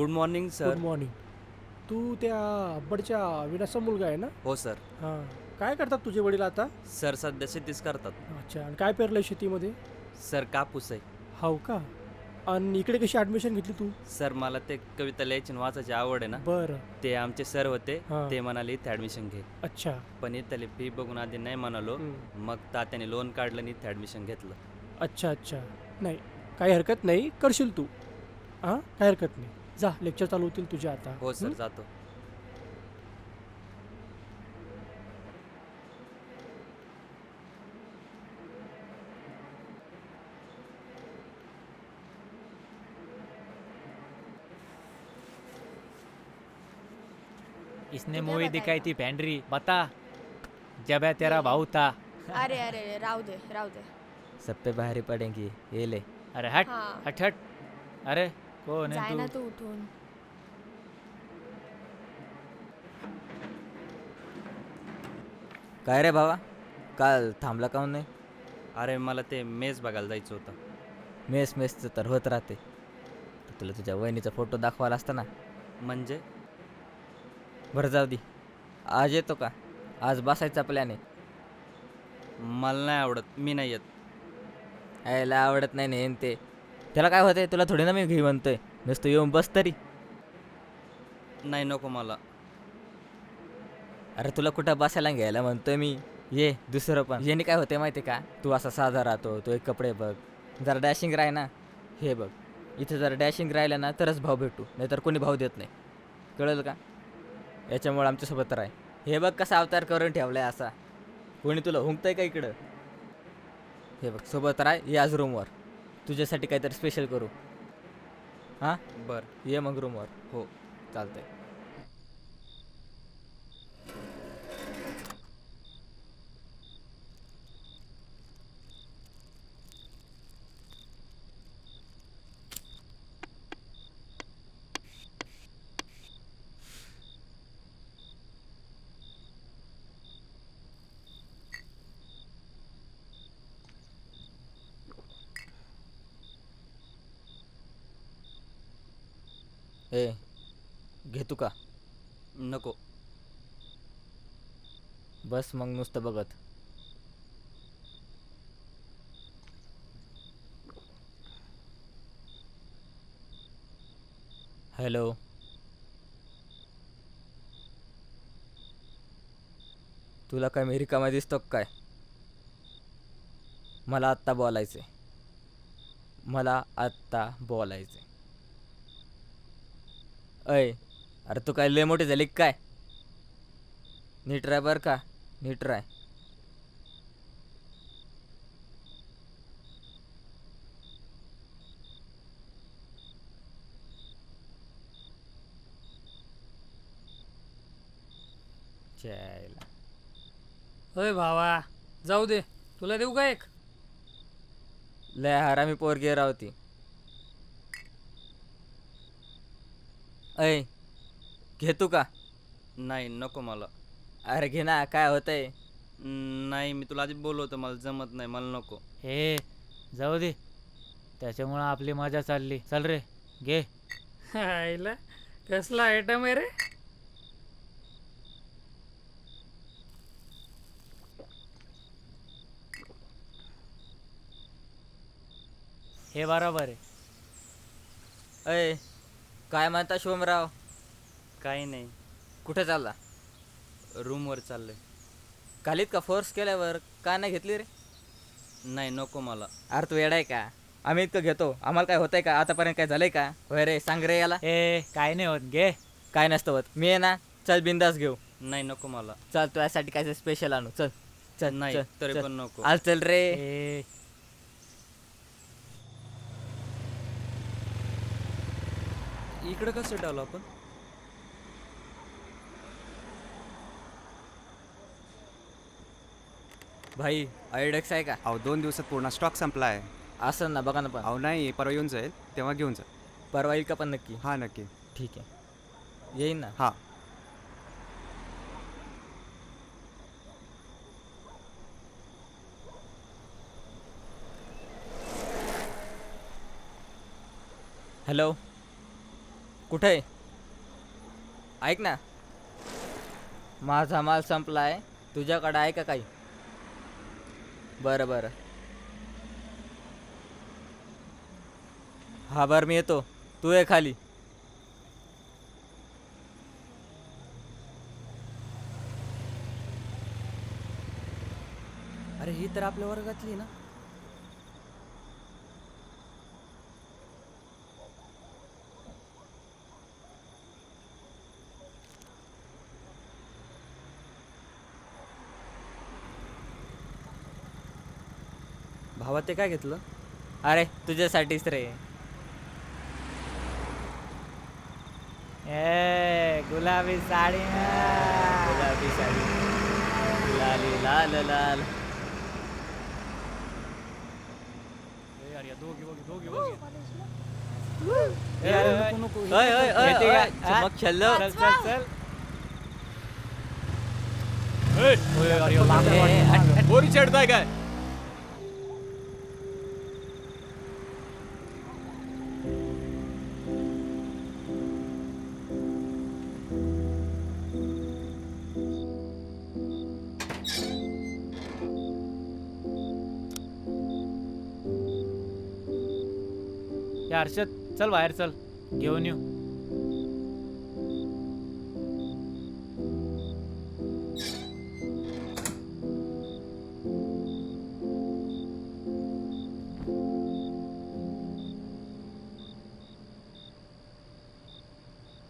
Good morning good sir morning तू त्या अब्बडच्या विनासचा मुलगा आहे ना? हो सर हां. काय करतात तुझे वडील आता? सर सध्या शेतीच करतात. अच्छा. आणि काय पेरलंय शेतीमध्ये? सर कापूस आहे. हो का? आणि इकडे कशी ॲडमिशन घेतली तू? सर मला ते कविता लिहायची आणि वाचायची आवड आहे ना. बरं. ते आमचे सर होते. हां. ते म्हणाले इथे ॲडमिशन घे. अच्छा. पण इथले फी बघून आधी नाही म्हणालो. हम्म. मग तात्याने लोन काढलं आणि इथे ॲडमिशन घेतलं. अच्छा अच्छा. नाही. काही हरकत नाही. करशील तू. हां? काही हरकत नाही. जा लेक्चर चालू होतील तुझे आता. हो सर हं? जातो. इसने मूवी। दिखाई थी पेंड्री बता जब है तेरा भाऊ था। अरे अरे राहू दे राहू दे. सब पे भारी पडेंगी ये ले। अरे हट हाँ. हट हट। अरे जाय है ना तू तू उठून. काय रे भावा काल थांबला काहून नाही? अरे मला ते मेज बघायला जायचं होतं. मेस मेसचं तर होत राहते. तर तुला तुझ्या वहिनीचा फोटो दाखवायला असता ना? म्हणजे? बरं जाऊ दे. आज येतो का? आज बसायचा प्लॅन आहे मला नाही आवडत. मी नाही येत. यायला आवडत नाही नेन ते. त्याला काय होतंय तुला थोडी ना मी घे म्हणतोय. नुसतं येऊन बस तरी. नाही नको मला. अरे तुला कुठं बसायला घ्यायला म्हणतोय मी? ये दुसरं पण. याने काय होते माहिती का? तू असा साधा राहतो तो एक कपडे बघ. जरा डॅशिंग राह ना. हे बघ. इथे जर डॅशिंग राहिलं ना तरच भाव भेटू. नाहीतर कोणी भाव देत नाही. कळलं का? याच्यामुळे आमच्यासोबत राह. हे बघ कसा अवतार करून ठेवलाय असा. कोणी तुला हुंकतंय का इकडं? हे बघ सोबत राह ये आज रूमवर तुझ्यासाठी काहीतरी स्पेशल करू. हां? बर. ये मग रूमवर हो चालतंय. ए घेतो का? नको. बस मग नुसतं बघत. हॅलो. तुला काय मी रिकामा दिसतो काय? मला आत्ता बोलायचंय. मला आत्ता बोलायचे अय अरे तू काय लय मोठी झाली का काय? नीट राय बरं का नीट राय. चायला होय भावा जाऊ दे तुला देऊ का एक? लय हरामी पोरगी रावती अय घेतो का? नाही नको मला. अरे घे ना काय होतंय? नाही मी तुला आधी बोललो होतं मला जमत नाही मला नको. हे जाऊ दे. त्याच्यामुळं आपली मजा चालली. चल रे घे. आईला कसला आयटम आहे रे? हे बरोबर आहे. अय काय म्हणता शिवमराव काही नाही. कुठे चालला? रूमवर चाललंय. कालीत का फोर्स केल्यावर? का नाही घेतली रे? नाही नको मला. अरे तू येडाय का? आम्ही इतकं घेतो. आम्हाला काय होतंय का? आतापर्यंत काय झालंय का? होय रे सांग रे याला. ए काय नाही होत घे काय नसतं होत. मी आहे ना चल बिंदास घेऊ. नाही नको मला. चल तू यासाठी काय स्पेशल आणू. चल चल नाही चल, तरी चल. पण नको. आज चल रे. ए इकडे कसं आलो आपण? भाई आयडेक्स आहे का? अहो दोन दिवसात पूर्ण स्टॉक संपला आहे असं ना बघा ना पण. अहो नाही परवा येऊन जाईल तेव्हा घेऊन जा. परवा येईल का पण नक्की? हां नक्की. ठीक आहे. येईन ना? हां. हॅलो कुठे आहे? ऐक ना. माझा माल संपला आहे तुझ्याकडं आहे का काही? बरं बरं. हा बरं मी येतो. तू ये खाली. अरे ही तर आपल्या वर्गातली ना. भावा ते काय घेतलं? अरे तुझ्यासाठीच रे. ए गुलाबी साडी. गुलाबी साडी. लाली लाल लाल. चल चल चल ए. बोरी चढताय काय? ए, हर्षद चल बाहेर चल. घेऊन येऊ.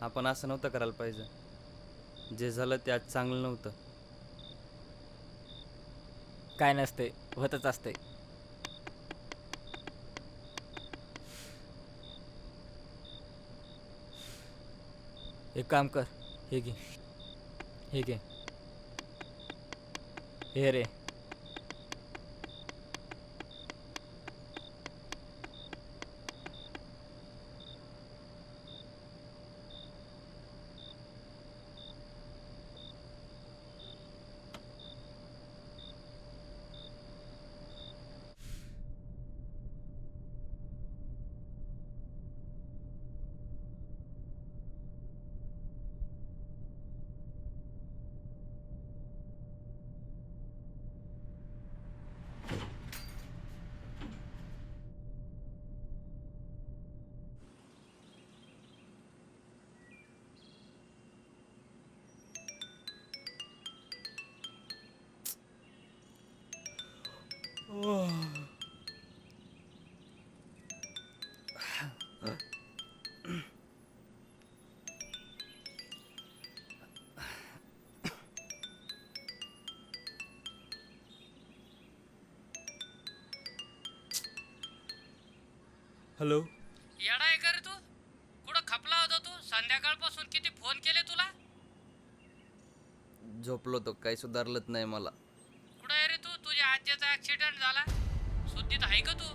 आपण असं नव्हतं करायला पाहिजे. जे झालं ते आज चांगलं नव्हतं. काय नसते होतच असते एक काम कर. हे घे. हे घे. हे रे. हॅलो. येडा आहे का रे तू? कुठं खपला होता तू? संध्याकाळपासून किती फोन केले तुला? झोपलो तो काही सुधारलंच नाही मला. कुठं आहे रे तू? तुझ्या आज्याचा ऍक्सिडेंट झाला. सुद्धीत आहे का तू?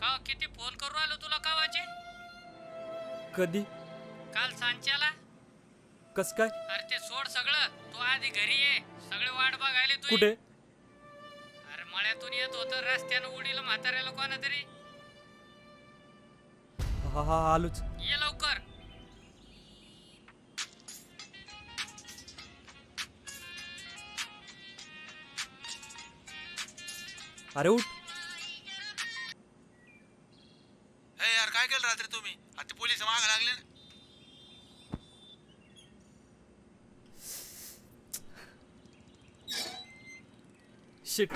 का किती फोन करू राहिलो तुला कावाचे? कधी? काल सांच्याला? कस काय? अरे ते सोड सगळं. तू आधी घरी ये. सगळे वाट बघायले तू कुठे? अरे मळ्यातून येत होतं रस्त्यानं उडीलं म्हाताऱ्याला कोणा तरी हा हा आलोच. ये लवकर. अरे उठ. हे यार काय केलं रात्री तुम्ही? आता पोलीस माग लागले ना. शिट